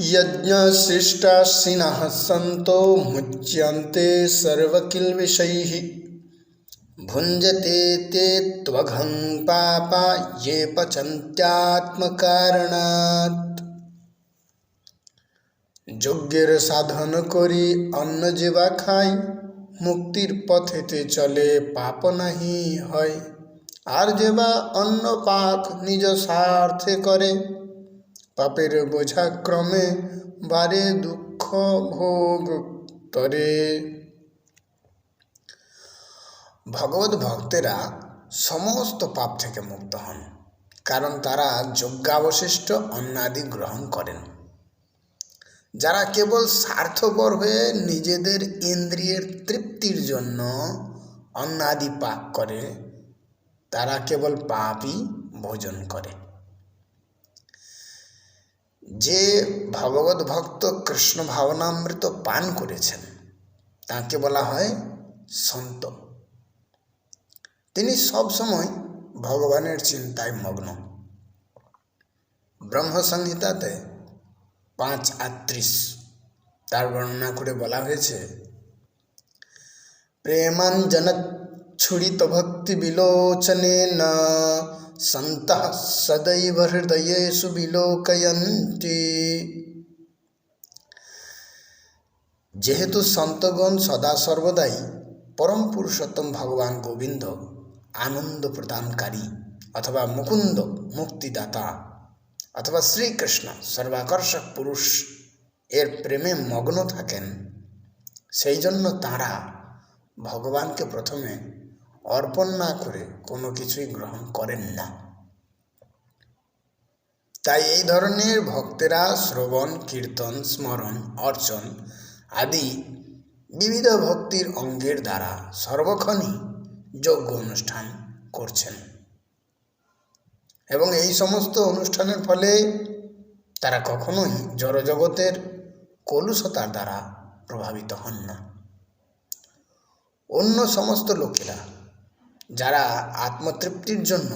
यज्ञशिष्टाशिनः सन्तो मुच्यन्ते सर्वकिल्बिषैः भुञ्जते ते त्वघं पापा ये পচন্ত্যাত্মকারণাৎ যজ্ঞের সাধন করি অন্ন যেবা খাই মুক্তির পথেতে চলে পাপ নাহি হয় আর যেবা অন্য পাক নিজ স্বার্থে করে পাপের বোঝা ক্রমে বারে দুঃখ ভোগ তরে ভগবত ভক্তেরা সমস্ত পাপ থেকে মুক্ত হন, কারণ তারা যজ্ঞাবশিষ্ট অন্নাদি গ্রহণ করেন। যারা কেবল স্বার্থপর হয়ে নিজেদের ইন্দ্রিয়ের তৃপ্তির জন্য অন্নাদি পাক করে, তারা কেবল পাপই ভোজন করে। যে ভগবত ভক্ত কৃষ্ণ ভাবনামৃত পান করেছেন, তাকে বলা হয় সন্ত। তিনি সবসময় ভগবানের চিন্তায় মগ্ন। ব্রহ্মসংহিতাতে পাঁচ আটত্রিশ, তার বর্ণনা করে বলা হয়েছে প্রেমাঞ্জন ছুড়িত ভক্তি বিলোচনে সন্ত সদৈব হৃদয়েষু বিলোকয়ন্তি যেহেতু সন্তগণ সদা সর্বদাই পরম পুরুষোত্তম ভগবান গোবিন্দ আনন্দ প্রদানকারী অথবা মুকুন্দ মুক্তিদাতা অথবা শ্রীকৃষ্ণ সর্বাকর্ষক পুরুষ এর প্রেমে মগ্ন থাকেন সেই জন্য তাঁরা ভগবানকে প্রথমে অর্পণ না করে কোনো কিছুই গ্রহণ করেন না। তাই এই ধরনের ভক্তেরা শ্রবণ, কীর্তন, স্মরণ, অর্চন আদি বিবিধ ভক্তির অঙ্গের দ্বারা সর্বক্ষণই যোগ্য অনুষ্ঠান করছেন। এবং এই সমস্ত অনুষ্ঠানের ফলে তারা কখনোই জড়জগতের কলুষতার দ্বারা প্রভাবিত হন না। অন্য সমস্ত লোকেরা যারা আত্মতৃপ্তির জন্য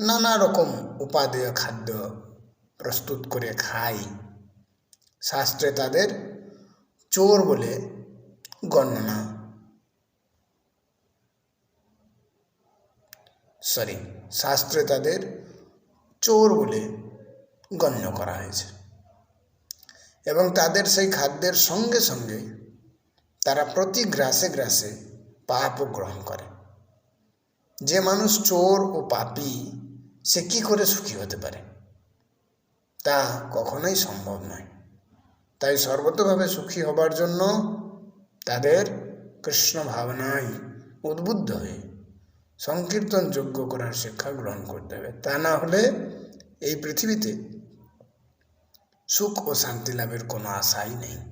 নানা রকম উপাদেয় খাদ্য প্রস্তুত করে খায়। শাস্ত্রে তাদের চোর বলে গণনা সরি শাস্ত্রে তাদের চোর বলে গণ্য করা হয়েছে। এবং তাদের সেই খাদ্যের সঙ্গে সঙ্গে তারা প্রতি গ্রাসে গ্রাসে পাপও গ্রহণ করে। যে মানুষ চোর ও পাপি, সে কি করে সুখী হতে পারে? তা কখনোই সম্ভব নয়। তাই সর্বতভাবে সুখী হবার জন্য তাদের কৃষ্ণ ভাবনায় উদ্বুদ্ধ হয়ে সংকীর্তন যোগ্য করার শিক্ষা গ্রহণ করতে হবে। তা না হলে এই পৃথিবীতে সুখ ও শান্তি লাভের কোনো আশাই নেই।